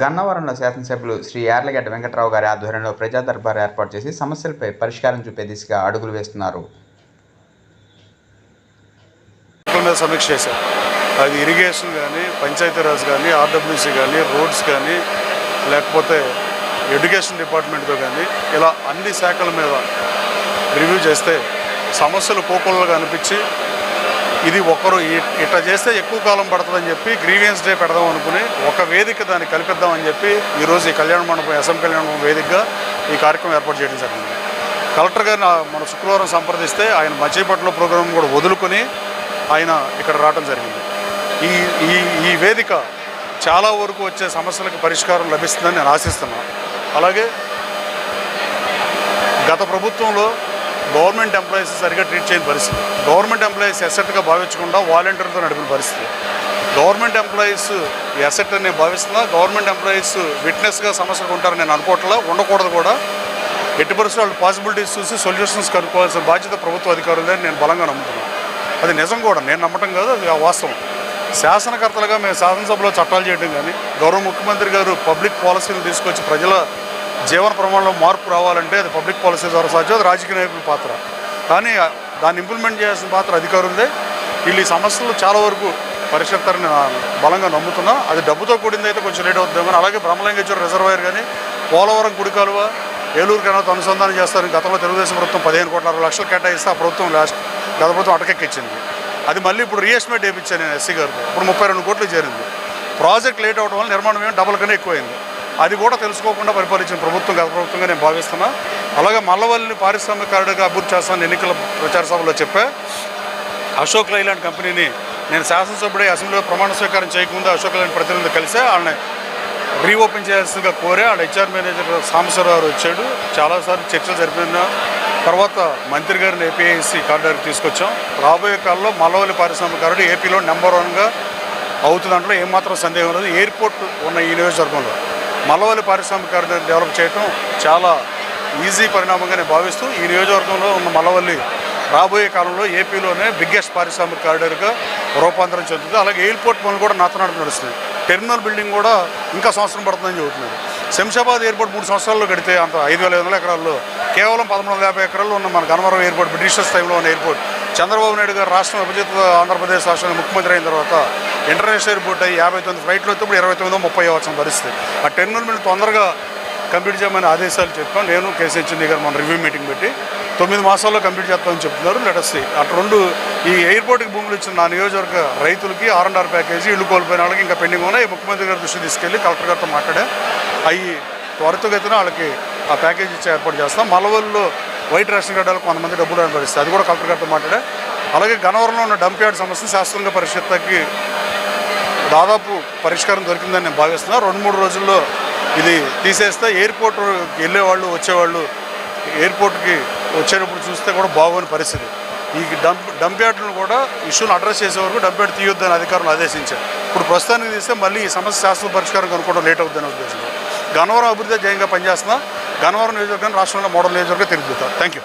గన్నవరంలో శాసనసభ్యులు శ్రీ యార్లగడ్డ వెంకట్రావు గారి ఆధ్వర్యంలో ప్రజా దర్బార్ ఏర్పాటు చేసి సమస్యలపై పరిష్కారం చూపే దిశగా అడుగులు వేస్తున్నారు. సమీక్ష చేశారు. అది ఇరిగేషన్ కానీ పంచాయతీరాజ్ కానీ ఆర్డబ్ల్యూసీ కానీ రోడ్స్ కానీ లేకపోతే ఎడ్యుకేషన్ డిపార్ట్మెంట్తో కానీ ఇలా అన్ని శాఖల మీద రివ్యూ చేస్తే సమస్యలు పోకుండా అనిపించి ఇది ఒకరు ఇ- ఇట్లా చేస్తే ఎక్కువ కాలం పడుతుందని చెప్పి గ్రీవియన్స్ డే పెడదాం అనుకుని ఒక వేదిక దాన్ని కల్పిద్దామని చెప్పి ఈరోజు ఈ కళ్యాణ మండపం ఎస్ఎం కళ్యాణ మండపం వేదికగా ఈ కార్యక్రమం ఏర్పాటు చేయడం జరిగింది. కలెక్టర్ గారిని మన శుక్రవారం సంప్రదిస్తే ఆయన మచిలీపట్నంలో ప్రోగ్రాం కూడా వదులుకొని ఆయన ఇక్కడ రావడం జరిగింది. ఈ ఈ ఈ వేదిక చాలా వరకు వచ్చే సమస్యలకు పరిష్కారం లభిస్తుందని నేను ఆశిస్తున్నాను. అలాగే గత ప్రభుత్వంలో గవర్నమెంట్ ఎంప్లాయీస్ సరిగా ట్రీట్ చేయని పరిస్థితి. గవర్నమెంట్ ఎంప్లాయీస్ ఎసెట్గా భావించకుండా వాలంటీర్తో నడిపిన పరిస్థితి. గవర్నమెంట్ ఎంప్లాయీస్ ఎసెట్ అని నేను భావిస్తున్నా గవర్నమెంట్ ఎంప్లాయీస్ విట్నెస్గా సమస్యలు ఉంటారని నేను అనుకోవట్లా. ఉండకూడదు కూడా. ఎట్టి పరిస్థితులు వాళ్ళు పాసిబిలిటీస్ చూసి సొల్యూషన్స్ కనుక్కోవాల్సిన బాధ్యత ప్రభుత్వ అధికారులే నేను బలంగా నమ్ముతున్నాను. అది నిజం కూడా. నేను నమ్మటం కాదు అది ఆ వాస్తవం. శాసనకర్తలుగా మేము శాసనసభలో చట్టాలు చేయడం కానీ గౌరవ ముఖ్యమంత్రి గారు పబ్లిక్ పాలసీలు తీసుకొచ్చి ప్రజల జీవన ప్రమాణంలో మార్పు రావాలంటే అది పబ్లిక్ పాలసీ ద్వారా సాధ్యం అది రాజకీయ నాయకుల పాత్ర. కానీ దాన్ని ఇంప్లిమెంట్ చేయాల్సిన పాత్ర అధికారులదే. వీళ్ళు ఈ సమస్యలు చాలా వరకు పరిష్కరిస్తారని బలంగా నమ్ముతున్నా. అది డబ్బుతో కూడింది అయితే కొంచెం లేట్ అవుతుంది కానీ అలాగే బ్రహ్మలింగేశ్వర రిజర్వాయర్ కానీ పోలవరం కుడి కాలువ ఏలూరు కెనాల్తో అనుసంధానం చేస్తారని గతంలో తెలుగుదేశం ప్రభుత్వం పదిహేను కోట్ల అరవై లక్షలు కేటాయిస్తే ఆ ప్రభుత్వం లాస్ట్ గత ప్రభుత్వం అటకెక్కించింది. అది మళ్ళీ ఇప్పుడు రీఎస్టిమేట్ వేయించాను నేను ఎస్సీ గారికి ఇప్పుడు ముప్పై రెండు కోట్లు చేరింది. ప్రాజెక్ట్ లేట్ అవడం వల్ల నిర్మాణం ఏమో డబల్ కన్నా ఎక్కువైంది. అది కూడా తెలుసుకోకుండా పరిపాలించిన ప్రభుత్వం గత ప్రభుత్వంగా నేను భావిస్తున్నా. అలాగే మల్లవల్లిని పారిశ్రామికారుడిగా అభివృద్ధి చేస్తానని ఎన్నికల ప్రచార సభలో చెప్పా. అశోక్ లైలాండ్ కంపెనీని నేను శాసనసభ్యుడే అసెంబ్లీలో ప్రమాణ స్వీకారం చేయకముందు అశోక్ లైలాండ్ ప్రతినిధి కలిసి వాళ్ళని రీఓపెన్ చేయాల్సిందిగా కోరే వాళ్ళ హెచ్ఆర్ మేనేజర్ సాంబశ్వరరావు వచ్చాడు. చాలాసార్లు చర్చలు జరిపిన తర్వాత మంత్రి గారిని ఏపీఐసి కార్డర్కి తీసుకొచ్చాం. రాబోయే కాలంలో మల్లవల్లి పారిశ్రామికారుడు ఏపీలో నెంబర్ వన్గా అవుతుందంటే ఏమాత్రం సందేహం లేదు. ఎయిర్పోర్ట్ ఉన్న ఈ నియోజకవర్గంలో మలవల్లి పారిశ్రామిక డెవలప్ చేయటం చాలా ఈజీ పరిణామంగా నేను భావిస్తూ ఈ నియోజకవర్గంలో ఉన్న మలవల్లి రాబోయే కాలంలో ఏపీలోనే బిగ్గెస్ట్ పారిశ్రామిక కారిడార్గా రూపాంతరం చెందుతుంది. అలాగే ఎయిర్పోర్ట్ పనులు కూడా నాతనాడు నడుస్తుంది టెర్మినల్ బిల్డింగ్ కూడా ఇంకా సంవత్సరం పడుతుందని చెబుతున్నారు. శంషాబాద్ ఎయిర్పోర్ట్ మూడు సంవత్సరాల్లో గడితే అంత ఐదు వేల ఐదు వందల ఎకరాల్లో కేవలం పదమూడు వందల యాభై ఎకరాల్లో ఉన్న మన గన్నవరం ఎయిర్పోర్ట్ బ్రిటిషర్స్ టైంలో ఉన్న ఎయిర్పోర్ట్ చంద్రబాబు నాయుడు గారు రాష్ట్రం విభజిత ఆంధ్రప్రదేశ్ రాష్ట్రానికి ముఖ్యమంత్రి అయిన తర్వాత ఇంటర్నేషనల్ ఎయిర్పోర్ట్ అయ్యి యాభై తొమ్మిది ఫ్లైట్లు వచ్చినప్పుడు ఇప్పుడు ఇరవై తొమ్మిదో ముప్పై వచ్చిన పరిస్థితి. ఆ టెర్మినల్ తొందరగా కంప్లీట్ చేయమని ఆదేశాలు చెప్పాం. నేను కేసీఆర్ చందీ గారు మన రివ్యూ మీటింగ్ పెట్టి తొమ్మిది మాసాల్లో కంప్లీట్ చేస్తామని చెప్తున్నారు. లెటర్స్ అటు రెండు ఈ ఎయిర్పోర్ట్కి భూములు ఇచ్చిన నా నియోజకవర్గ రైతులకి ఆర్ అండ్ ఆర్ ప్యాకేజీ ఇల్లు కోల్పోయిన వాళ్ళకి ఇంకా పెండింగ్ ఉన్నాయి. ముఖ్యమంత్రి గారి దృష్టి తీసుకెళ్ళి కలెక్టర్ గారితో మాట్లాడా. అవి త్వరితగతిన వాళ్ళకి ఆ ప్యాకేజ్ ఇచ్చి ఏర్పాటు చేస్తాం. మలవల్లో వైట్ రేషన్ కార్డు కొంతమంది డబ్బులు అనుభవిస్తారు. పరిస్థితి అది కూడా కలెక్టర్ గారితో మాట్లాడా. అలాగే గనవరంలో ఉన్న డంప్ యార్డ్ సమస్యను శాస్త్రంగా పరిషత్కి దాదాపు పరిష్కారం దొరికిందని నేను భావిస్తున్నాను రెండు మూడు రోజుల్లో ఇది తీసేస్తే ఎయిర్పోర్ట్ వెళ్ళేవాళ్ళు వచ్చేవాళ్ళు ఎయిర్పోర్ట్కి వచ్చేటప్పుడు చూస్తే కూడా బాగోని పరిస్థితి. ఈ డంప్ డంప్ యార్డ్లను కూడా ఇష్యూని అడ్రస్ చేసే వరకు డంప్ యార్డ్ తీయొద్దని అధికారులు ఆదేశించారు. ఇప్పుడు ప్రస్తుతానికి తీస్తే మళ్ళీ ఈ సమస్య శాస్త్ర పరిష్కారం కనుక్కోవడం లేట్ అవుతుందని ఉద్దేశం గనవరం అభివృద్ధి జయంగా పనిచేస్తున్నా. గన్నవరం నియోజకవర్గం రాష్ట్రంలో మోడల్ నియోజకవర్గం తిరుగుతా థ్యాంక్ యూ